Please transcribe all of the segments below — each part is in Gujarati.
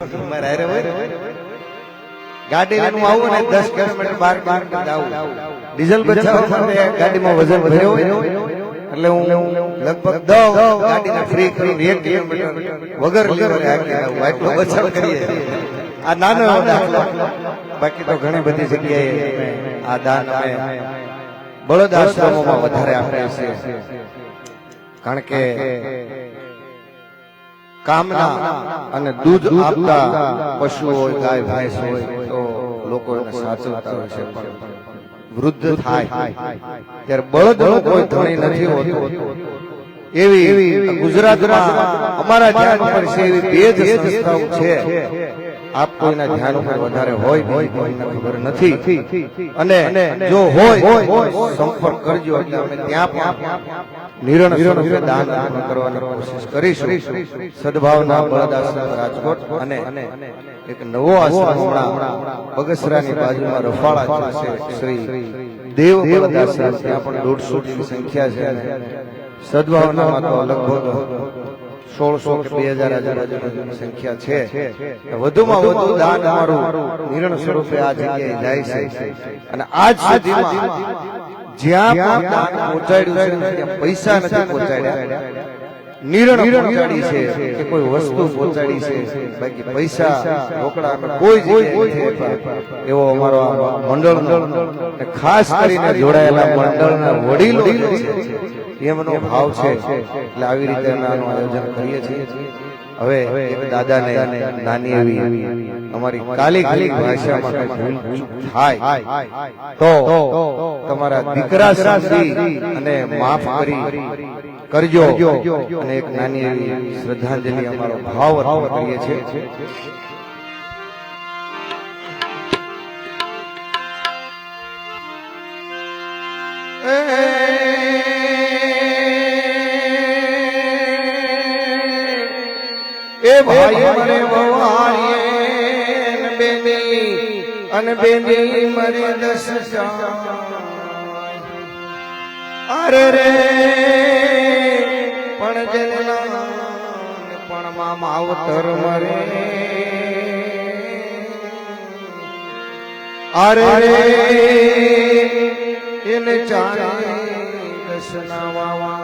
મારે હારે હોય. ને. ગાડી લઈને આવું ને દસ કિલોમીટર બાર કિલોમીટર આવું. ડીઝલ બચાવવા માટે ગાડીમાં વજન વધારે હોય એટલે હું લગભગ દસ ગાડીને ફ્રી કરી એક કિલોમીટર વગર લીવરે હાંકી આવું આટલો બચાવ કરીએ. આ નાનો બાકી તો ઘણી બધી જગ્યાએ આ દાન અમે બળદ આશ્રમોમાં વધારે આપણે કારણ કે કામના અને દૂધ આપતા પશુ ગાય ભેંસ હોય તો લોકો સાચવતા હોય છે પણ વૃદ્ધ થાય ત્યારે બળદ કોઈ ધણી નથી હોતો. એવી ગુજરાતમાં અમારા ધ્યાન પર છે એવી બે જ સંસ્થાઓ છે. આપ કોઈના ધ્યાન ઉપર વધારે હોય કોઈને ખબર નથી. અને જો હોય સંપર્ક કરજો. એટલે અમે ત્યાં પણ નિરણ સ્વરૂપે દાન કરવાની કોશિશ કરીશું. સદભાવના બળદ રાજકોટ અને એક નવો આશ્રમ હમણાં બગસરાની બાજુમાં રફાળા છે. શ્રી દેવ બળદ આશ્રમ ત્યાં પણ દોઢસો સંખ્યા છે. સદભાવનામાં તો લગભગ સોળસો બે હજાર આજુબાજુની સંખ્યા છે. વધુમાં વધુ દાન અમારું નિર્ણ સ્વરૂપે આ જગ્યાએ જાય છે. અને આજ જ્યાં પણ પૈસા નથી પહોંચાડ્યા. નિર્ણ પહોંચાડી છે કે કોઈ વસ્તુ પહોંચાડી છે. બાકી પૈસા રોકડા કોઈ જગ્યાએ એવો અમારો મંડળ ખાસ કરીને જોડાયેલા મંડળના વડીલો છે એમનો ભાવ છે. એટલે આવી રીતે આનું આયોજન કરીએ છીએ. હવે એક દાદાને નાની એવી અમારી કાલી કાલી ભાષામાં ભૂલ થાય તો તમારા દીકરા સાથી અને માફ કરી. કરજો અને એક નાની એવી શ્રદ્ધાંજલિ અમારો ભાવ અર્પણ કરીએ છીએ. એ ભાઈ મને વવારીએ ને બેની અને બેની મરે દસ અરે રે પણ જનના પણ માં માવતર મરે. અરે રે એને ચારે દસના વાવા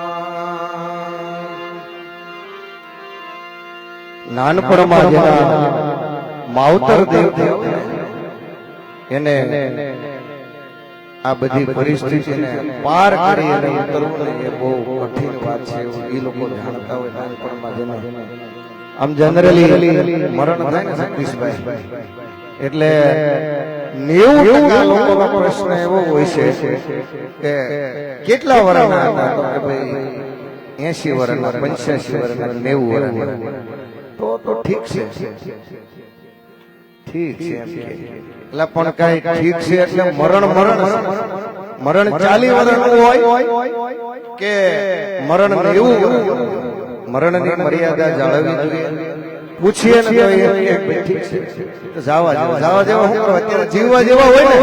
નાનપણમાં જેના માવતર દેવ એને આ બધી પરિસ્થિતિને પાર કરી અને ઉતરવું એ બહુ કઠિન વાત છે એ લોકો જાણતા હોય નાનપણમાં જેને આમ જનરલી મરણ થાય ને સતીશભાઈ. એટલે નેવું ટકા લોકોનો પ્રશ્ન એવો હોય છે કે કેટલા વર્ષના હતા કે ભાઈ એસી વર્ષના પંચ્યાસી વર્ષના નેવું વર્ષના તો તો ઠીક છે. ઠીક છે એટલે પણ કઈ ઠીક છે એટલે મરણ મરણ મરણ ચાલી વર્ષનું હોય કે મરણ એવું મરણની મર્યાદા જાળવવી જોઈએ. પૂછીએ ને તો ઠીક છે. જાવા જેવા જાવા જેવા હું અત્યારે જીવવા જેવા હોય ને?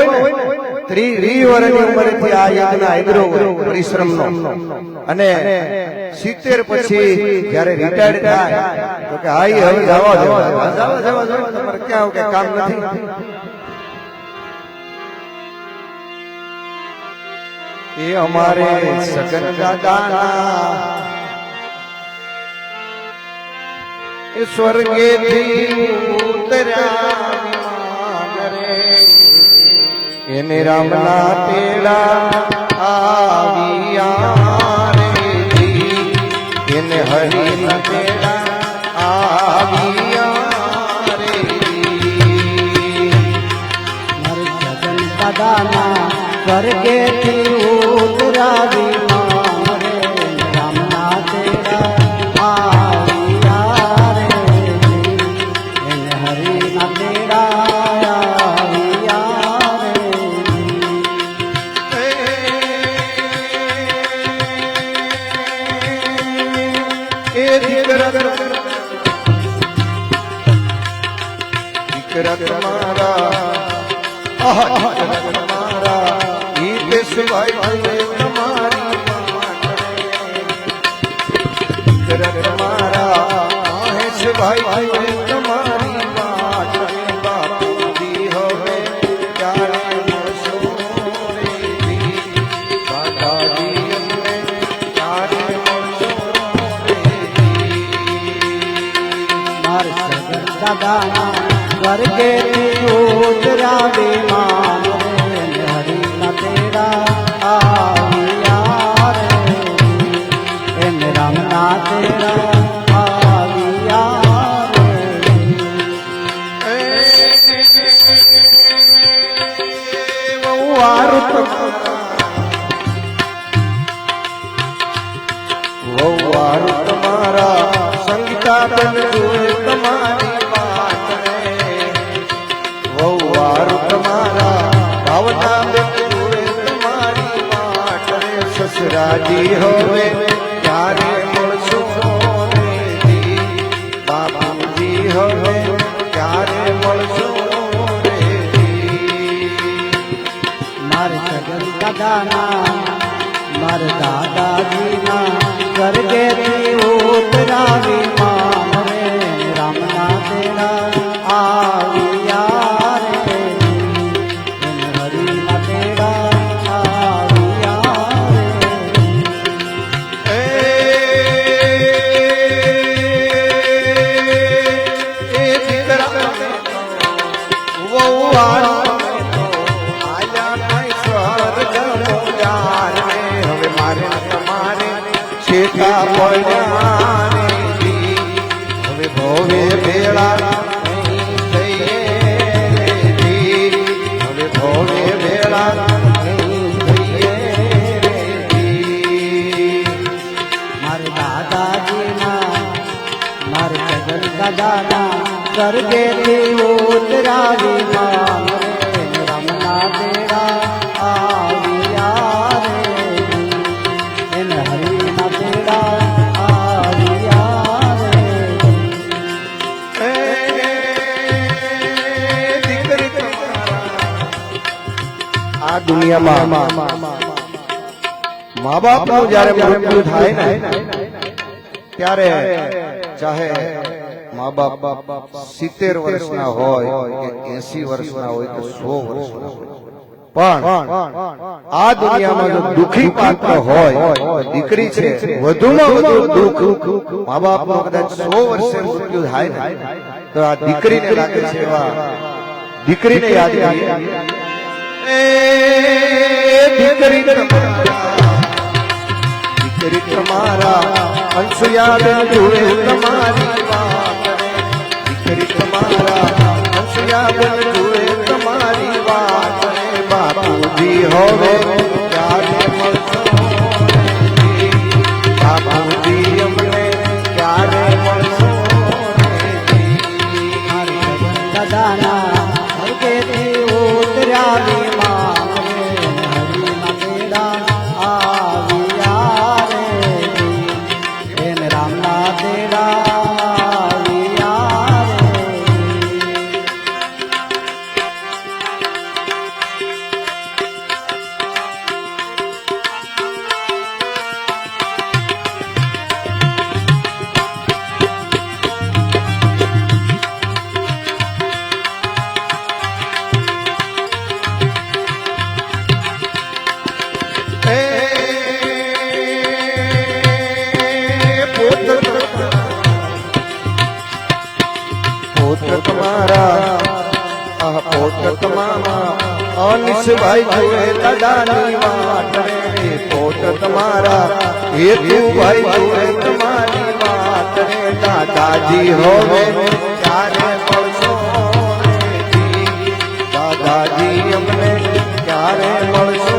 ત્રી રી વર્ષની ઉંમરેથી આ યજ્ઞ આદરો પરિશ્રમનો. અને સિત્તેર પછી જ્યારે રિટાયર્ડ થાય હવે જાવા જેવા એ અમારે સગન દાદાના એ સ્વર્ગેથી ઉતર્યા. એને રામના તેડા આવ્યા રે. એને હરિના તેડા આવ્યા રે. મારે જગન દાદાના સ્વર્ગેથી ઉતરાવી દાદાના સ્વર્ગેથી ઉતર્યા વિમાન રે હરિના તેરા આવ્યા રે તેરા સસરાજી હવે, ક્યારે મળશો રેજી બાપુજી હવે, ક્યારે મળશો રેજી મારે સગન દાદાના, મારે દાદાજીના સ્વર્ગેથી ઉતરાવી રે રામના તેરા આવ્યા દાદાના સ્વર્ગેથી ઉતરા વિમાન રે રામના તેરા આવ્યા રે એમ હરિના તેરા આવ્યા રે દુનિયામાં મા બાપનું જયારે મૃત્યુ થાય ને, ત્યારે ચાહે મા બાપ સિત્તેર વર્ષના હોય કે એસી વર્ષના હોય કે સો વર્ષના પણ આ દુનિયામાં જો દુઃખી પાત્ર હોય દીકરી છે, વધુમાં વધુ દુઃખ મા બાપ કદાચ સો વર્ષે મૃત્યુ થાય તો આ દીકરીને લાગે છે એવા દીકરીને યાદ એ દીકરી તમારા દીકરી તમારા અંશુયા જુએ તમારી વાત રે. દીકરી તમારા અંશુયા જુએ તમારી વાત. બાપુજી હવે ક્યારે મળશો રે? જુએ દાદાની વાત તમારા તમારા હેતુભાઈ જુએ તમારી વાતરે દાદાજી હવે ક્યારે મળશો? દાદાજી અમને ક્યારે મળશો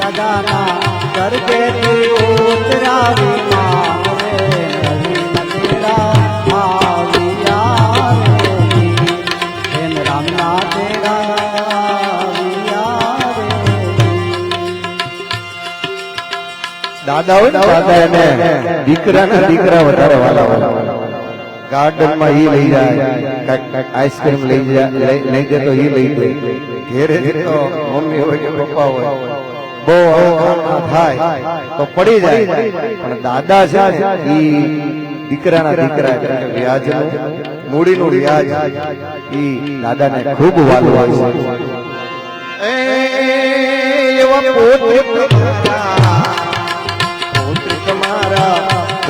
દાદાના સ્વર્ગેથી ઉતરા દાદા હોય ને દાદા એને દીકરાના દીકરા વધારે વાલા વાલા ગાર્ડનમાં ઈ લઈ જાય આઈસ્ક્રીમ લઈ જાય, લઈ- જાય તો ઈ લઈ જાય ઘેરે તો મમ્મી હોય કે પપ્પા હોય. બહુ થાય તો પડી જાય. પણ દાદા છે ને, ઈ દીકરાના દીકરા વ્યાજ મૂડીનું વ્યાજ ઈ દાદાને ખૂબ વાલું એવા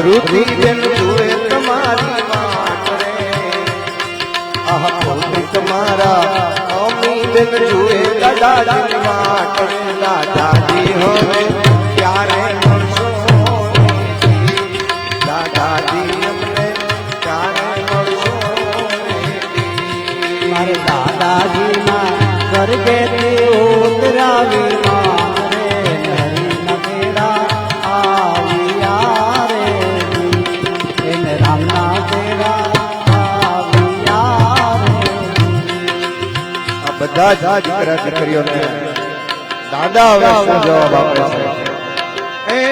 ધ્રુતિ બેન જુએ તમારી રે. આહ પોતે તમારા અમી બેન જુએ દાદાજી રે. દાદાજી હવે બધા જ દીકરા દીકરીઓને દાદા હવે શું જવાબ આપે છે એ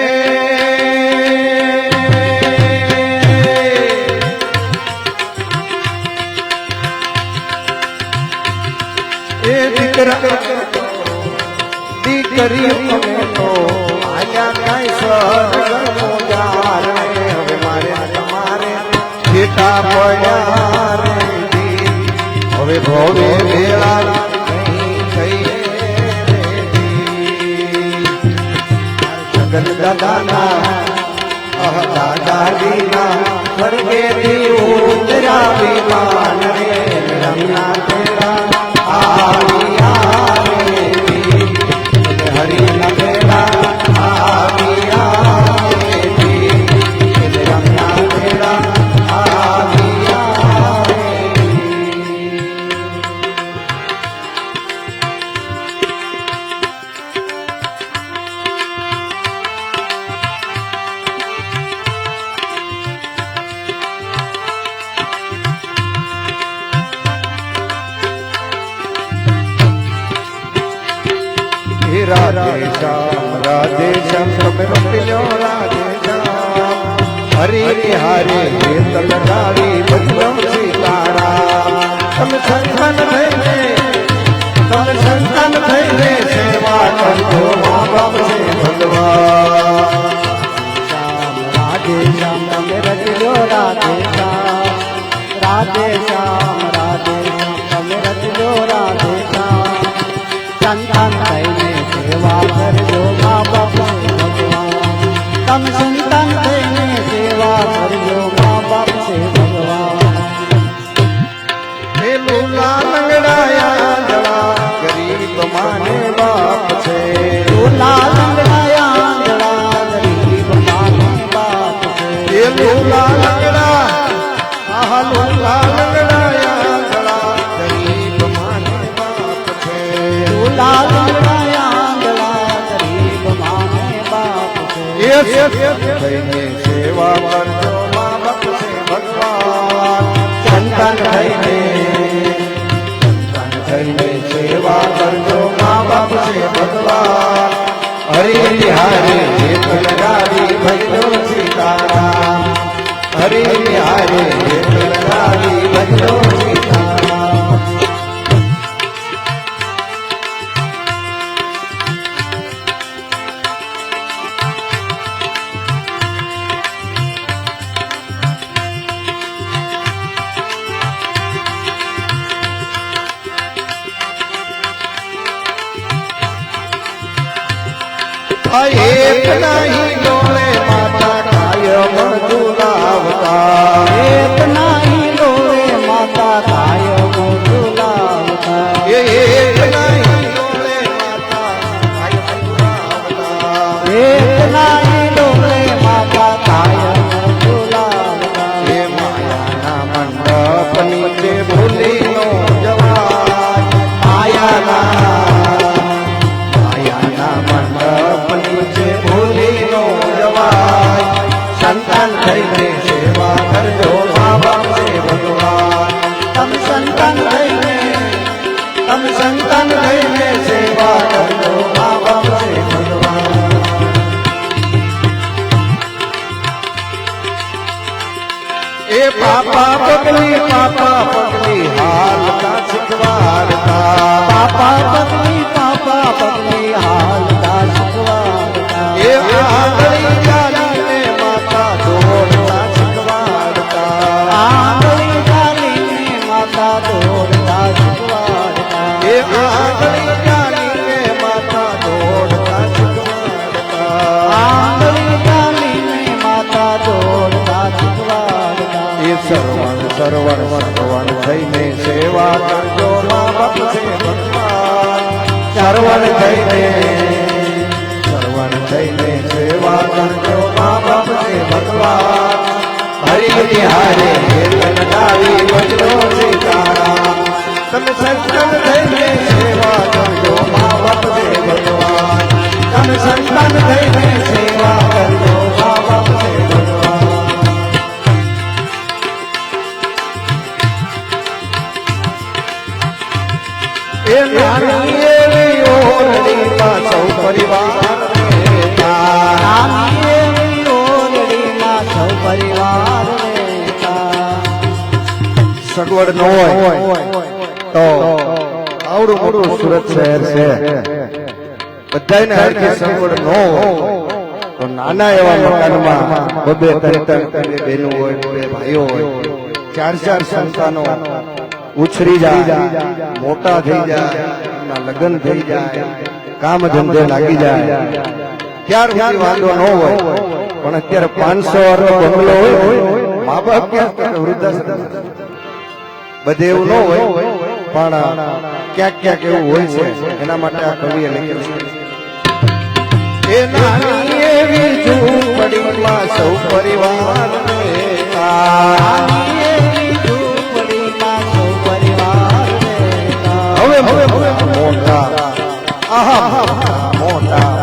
હવે મારે તમારે હવે ભવે વેળા જગત દાદાના દીના દાદાજીના સ્વર્ગેથી ઉતરા વિમાન રે રમના રાધે શ્યામ રાધે શ્યામ તમે મોકલ્યો રાધે શ્યામ હરે હારે હેત લગાવી બદલો સીતારા તમે સંતાન થઈને તમે સંતાન થઈને સેવા કરજો મા બાપ છે ભગવાન શ્યામ રાધે શ્યામ તમે રચજો રાધે શ્યામ રાધે શ્યામ રાધે શ્યામ તમે રચજો રાધે શ્યામ સંતાન થઈને સેવા કરજો મા બાપ ભગવાન તમે સંતાન થઈને સેવા કરજો મા બાપ છે ભગવાન હે લોલા જળા ગરીબ માને બાપ છે લોલા લંગડાયા ગરીબ માનો બાપ છે એ લોલા લંગડા આહા લોલા થઈને સેવા કરજો ભગવાન સંતાન થઈને સંતાન થઈને સેવા કરજો મા બાપ છે ભગવાન હરિ હારે હેત લગાવી ભજનો સીતારામ હરિ હારે લગાવી ભજનો સીતારામ એક નહીં ડોળે માતા કાયમ ઝુલાવતા એ પાપા પગલી પાપા પગલી હાલતા શીખવાડતા પાપા પગલી પાપા પત્ની હાલતા શીખવાડતા એ આંગળી સરવણ સરવણ સરવણ થઈને સેવા કરજો સરવણ થઈને સરવણ થઈને સેવા કરજો મા બાપ છે ભગવાન. હરિ હારે કીર્તન ગાવી વજરો સીતારામ તમે સંતન થઈને સેવા કરજો મા બાપ છે ભગવાન. તમે સંતન થઈને સગવડ ન હોય. તો આવડું મોટું સુરત શહેર છે. બધાને હરખી સગવડ ન હોય. તો નાના એવા મકાનમાં બબે ત્રણ ત્રણ બહેનો હોય, બે ભાઈઓ હોય. ચાર ચાર સંતાનો ઉછરી જાય, મોટા થઈ જાય લગ્ન થઈ જાય, કામ ધંધે લાગી જાય. ત્યાર સુધી વાંધો ન હોય. પણ અત્યારે પાંચસો વાળો બંગલો હોય, મા બાપ ક્યાં વૃદ્ધાશ્રમ બધે એવું ન હોય પણ ક્યાંક ક્યાંક એવું હોય છે. એના માટે આ કવિએ લખ્યું છે. એ એવી ઝૂંપડીમાં સૌ પરિવાર હવે હવે મોટા આહા મોટા.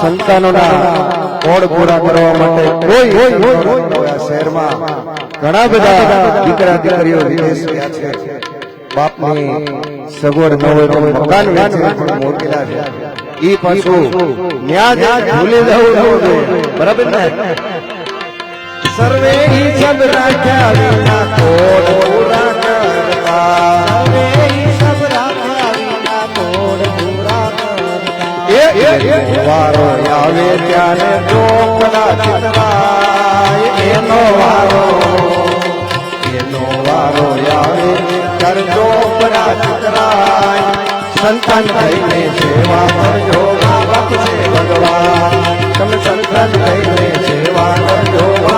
સંતાનોના કોડ પૂરા કરવા માટે કોઈ શહેરમાં ઘણા બધા દીકરા દીકરીઓ વિદેશ ગયા છે. બાપની સગવડ ન હોય તો મકાન વેચે. મોકલા છે. ઈ પાછું ન્યા જ ભૂલી જવું ન જોઈએ બરાબર ને? સર્વે ઈ ચંદ રાખ્યા વિના કોડ પૂરા કરતા વારો આવે ત્યારે ચોપડા ચિતરાય એનો વારો એનો વારો આવે ત્યારે ચોપડા ચિતરાય સંતાન થઈને સેવા કરજો, બાપ છે ભગવાન. તમે સંતાન થઈને સેવા કરજો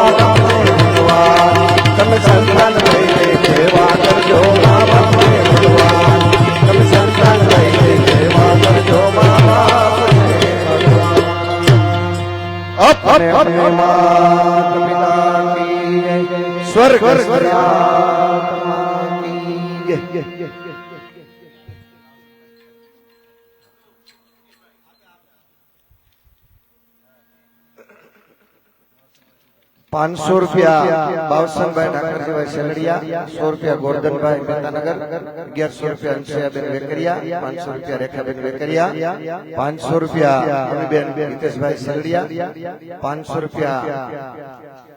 પાંચસો રૂપિયા બાવસનભાઈ ઠાકરજીભાઈ સેલડિયા સો રૂપિયા ગોરધનભાઈ મહેતાનગર, અગિયારસો રૂપિયા અંશયાબેન વેકરિયા, પાંચસો રૂપિયા રેખાબેન વેકરિયા, પાંચસો રૂપિયા અમીબેન હિતેશભાઈ સેલડિયા પાંચસો રૂપિયા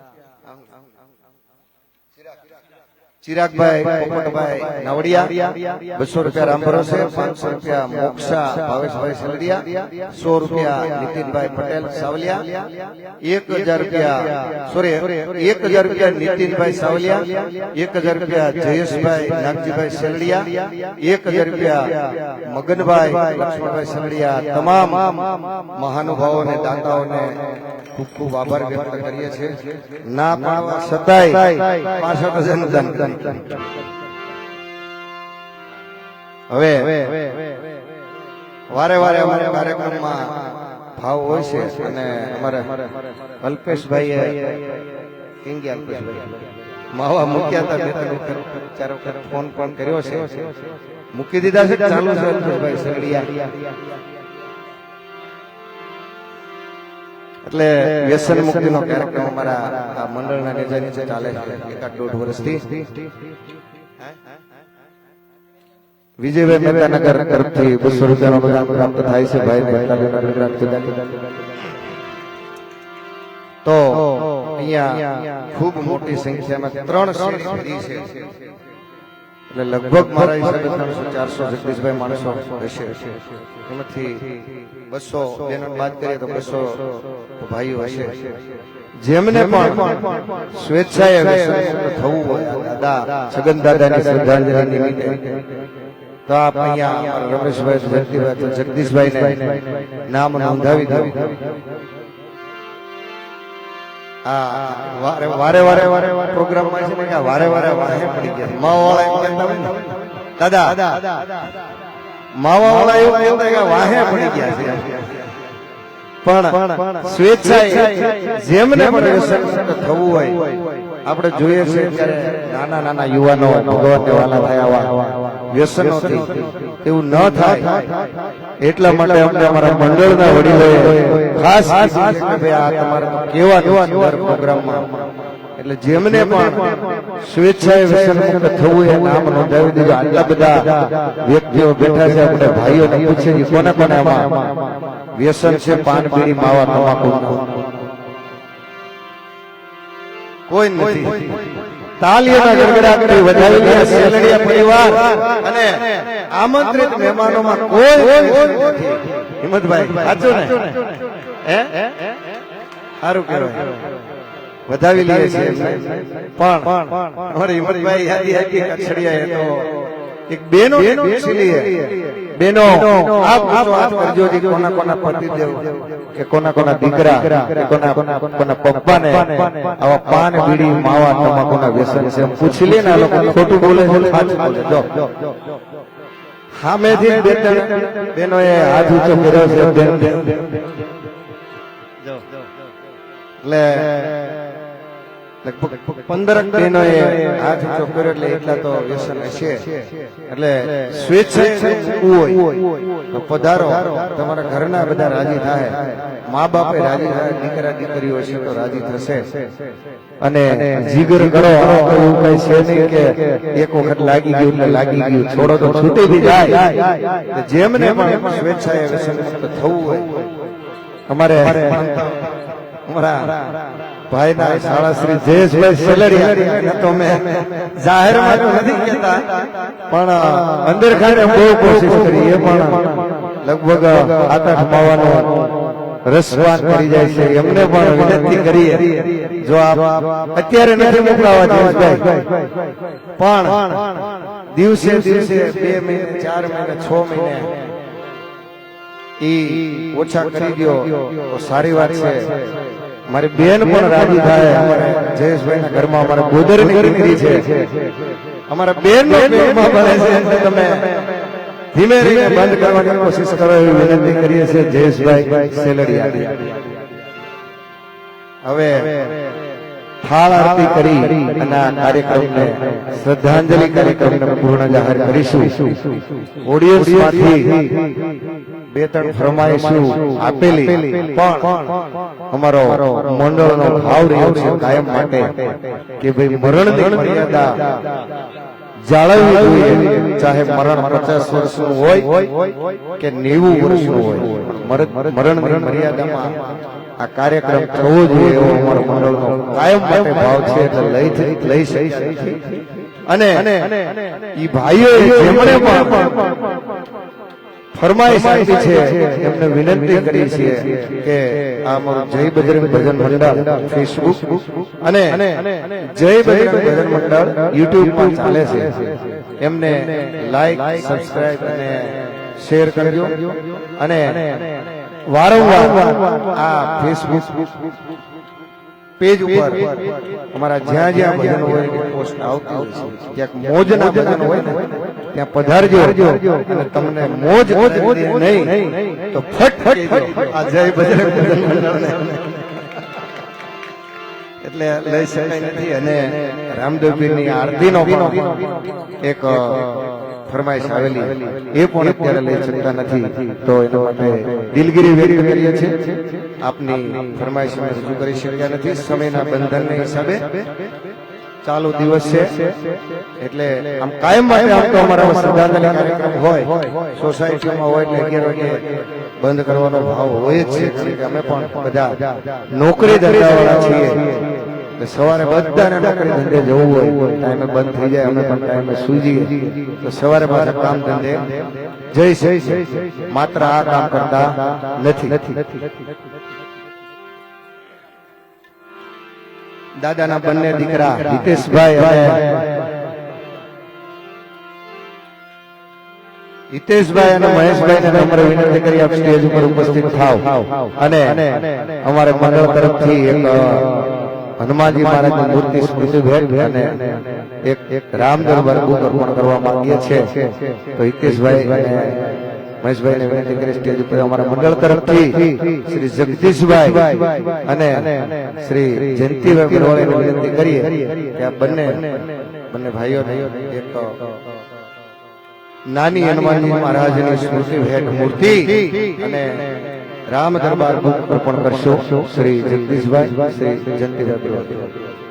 ચિરાગભાઈ પોપટભાઈ નાવડિયા બસો રૂપિયા રામ ભરોસે પાંચસો રૂપિયા મોક્ષા ભાવેશભાઈ સલડિયા સો રૂપિયા નીતિનભાઈ પટેલ સાવલિયા એક હજાર રૂપિયા સોરી એક હજાર રૂપિયા નીતિનભાઈ સાવલિયા એક હજાર રૂપિયા જયેશભાઈ નાગજીભાઈ સેલડિયા એક હજાર રૂપિયા મગનભાઈ લક્ષ્મણભાઈ સેલડિયા તમામ મહાનુભાવોને દાતાઓને ખૂબ ખૂબ આભાર વ્યક્ત કરીએ છીએ. ના પાડવા છતાંય પાસઠ હજારનું દાન હવે વારે વારે અમારે કાર્યક્રમમાં ભાવ હોય છે અને અમારે અલ્પેશભાઈ કિંગી અલ્પેશભાઈ માવા મૂક્યા હતા બે ફોન પણ કર્યો છે. મૂકી દીધા છે. ચાલુ છે અલ્પેશભાઈ, સગડિયા. એટલે વ્યસન મુક્તિનો કાર્યક્રમ અમારા આ મંડળના નેજા ચાલે છે એકાદ દોઢ વર્ષથી વિજયભાઈ મહેતા નગર તરફથી બસો રૂપિયાનો પ્રોગ્રામ પ્રાપ્ત થાય છે ભાઈ તો અહીંયા ખૂબ મોટી સંખ્યામાં ત્રણ સીડી છે એટલે લગભગ મારા હિસાબે ત્રણસો ચારસો જગદીશભાઈ માણસો હશે. એમાંથી બસો બેનો વાત કરીએ તો બસો ભાઈઓ હશે. જેમને પણ સ્વેચ્છાએ થવું હોય દાદા છગન દાદાની શ્રદ્ધાંજલિ નિમિત્તે. તો આપ અહીંયા રમેશભાઈ જગદીશભાઈ નામ નોંધાવી દો. આ વારે વારે વારે વારે પ્રોગ્રામમાં વારે વારે વાહે પડી ગયા. દાદા, માવાવાળા એવું કહેતા કે પણ સ્વેચ્છાએ જેમને પણ થવું હોય, આપણે જોઈએ છે નાના નાના યુવાનો ભગવાનને વાલા થયા વ્યસનોથી. એવું ન થાય. એટલા માટે અમને અમારા મંડળના વડીલોએ ખાસ કેવા કેવા પ્રોગ્રામમાં. એટલે જેમને પણ સ્વેચ્છાએ વ્યસન મુક્ત થવું એ નામ નોંધાવી દીધું. આટલા બધા વ્યક્તિઓ બેઠા છે, આપણે ભાઈઓને છીએ, કોને કોને આમાં વ્યસન છે પાન બીડી માવા તમાકુ કોઈ નથી. તાલીઓના ગડગડાટથી વધાવીને સેલડિયા પરિવાર અને આમંત્રિત મહેમાનોમાં કોઈ નથી. હિંમતભાઈ સાચું ને? હે? સારું કહેવાય. વધાવી લઈએ છીએ પણ અમારે હિંમતભાઈ યાદી આપી કચડિયાએ તો એક બેનો પૂછી લઈએ બેનો આપ પૂછો આપ કરજો કે કોના કોના પતિદેવ કે કોના કોના દીકરા કે કોના કોના પપ્પાને. આવા પાન બીડી માવા તમાકુના વ્યસન છે પૂછી લે ને આ લોકો ખોટું બોલે છે સાચું બોલે. જો સામેથી બે ત્રણ એ હાથ ઊંચો કર્યો છે બેન એટલે લગભગ પંદર બહેનોએ હાથ ઊંચો કર્યો એટલે એટલા તો વ્યસન હશે. એટલે તો પધારો. તમારા ઘરના બધા રાજી થાય. મા બાપે રાજી થાય દીકરા દીકરીઓ છે તો રાજી થશે. અને જીગર કરો એવું કઈ છે નહીં કે એક વખત લાગી ગયું એટલે લાગી ગયું. છોડો તો છૂટી બી જાય. જેમને પણ સ્વેચ્છાએ વ્યસન થવું હોય. અમારે અમારા ભાઈના શાળા શ્રી જયેશભાઈ સેલડિયા તો મેં જાહેરમાં તો નથી કેતા પણ અંદર ખાને બહુ કોશિશ કરી એ પણ લગભગ સાત આઠ માવાનો રસવાન કરી જાય છે. એમને પણ વિનંતી કરીએ જો આપ અત્યારે નથી મોકલાવા જયેશભાઈ પણ દિવસે દિવસે બે મહિને ચાર મહિને છ મહિને ઈ ઓછા કરી દો તો સારી વાત છે. મારી બેન પણ રાજી થાય. જયેશભાઈ ના ઘરમાં અમારે ગોદર કરી છે. અમારા બેન છે તમે ધીમે ધીમે બંધ કરવાની કોશિશ કરો એવી વિનંતી કરીએ છીએ. જયેશભાઈ સેલડિયા. હવે થાળ આરતી કરી અને આ કાર્યક્રમને શ્રદ્ધાંજલિ કાર્યક્રમને પૂર્ણ જાહેર કરીશું. ઓડિયો માંથી બે ત્રણ ફરમાઈશું આપેલી? પણ અમારો મંડળનો ભાવ રહ્યો છે કાયમ માટે કે ભાઈ મરણની મર્યાદા જાળવવી જોઈએ. ચાહે મરણ પચાસ વર્ષનું હોય કે નેવું વર્ષનું હોય. મરણ- મરણની મર્યાદામાં આ કાર્યક્રમ થવો જોઈએ એવો અમારો મંડળનો કાયમ માટે ભાવ છે એટલે લઈ લઈ શકીએ અને એ ભાઈઓ જેમણે પણ ફરમાઈશ આપી છે. એમને વિનંતી કરી છે કે આ અમારું જય બજરંગ ભજન મંડળ ફેસબુક અને જય બજરંગ ભજન મંડળ યુટ્યુબ પર ચાલે છે. એમને લાઈક સબસ્ક્રાઇબ અને શેર કરજો. અને વારંવાર આ ફેસબુક પેજ ઉપર અમારા જ્યાં જ્યાં ભજન હોય પોસ્ટ આવતી હોય ક્યાંક મોજના ભજન હોય ને ત્યાં પધારજો. અને તમને મોજ મોજ નહીં તો ફટ ફટ આ જય બજરંગ એટલે લઈ શકાય નથી. અને રામદેવપીરની આરતીનો એક ફરમાઈશ આવેલી. એ પણ અત્યારે લઈ શકતા નથી. તો એના માટે દિલગીરી વ્યક્ત કરીએ છીએ. આપની ફરમાઈશ અમે રજૂ કરી શક્યા નથી. સમયના બંધનને હિસાબે ચાલુ દિવસ છે. એટલે આમ કાયમ માટે આમ તો અમારા શ્રદ્ધાંજલિ કાર્યક્રમ હોય. સોસાયટીમાં હોય એટલે અગિયાર વાગે બંધ કરવાનો ભાવ હોય જ છે. કારણ કે અમે પણ બધા નોકરી ધંધાવાળા છીએ. સવારે બધાને નોકરી ધંધે જવું હોય. ટાઈમે બંધ થઈ જાય અમે પણ ટાઈમે સુઈ તો સવારે પાછા કામ ધંધે જઈ જય માત્ર આ કામ કરતા નથી. દાદાના બંને દીકરા હિતેશભાઈ અને હિતેશભાઈ અને મહેશભાઈ ને વિનંતી કરી આપ સ્ટેજ ઉપર ઉપસ્થિત થાવ. અને અમારે મંડળ તરફથી એક હનુમાનજી મહારાજની મૂર્તિ સ્મૃતિ ભેટ અને એક એક રામ દરબાર બુક અર્પણ કરવા માંગીએ છીએ. તો હિતેશભાઈ અને મહેશભાઈ ને વિનંતી કરી સ્ટેજ ઉપર અમારા મંડળ તરફથી શ્રી જગદીશભાઈ અને શ્રી જયંતિભાઈ ગઢવાળીને વિનંતી કરીએ કે આ બંને બંને ભાઈઓ એક નાની હનુમાનજી મહારાજની સ્મૃતિ ભેટ મૂર્તિ અને રામ દરબાર બુક અર્પણ કરશો શ્રી જગદીશભાઈ શ્રી જયંતિભાઈ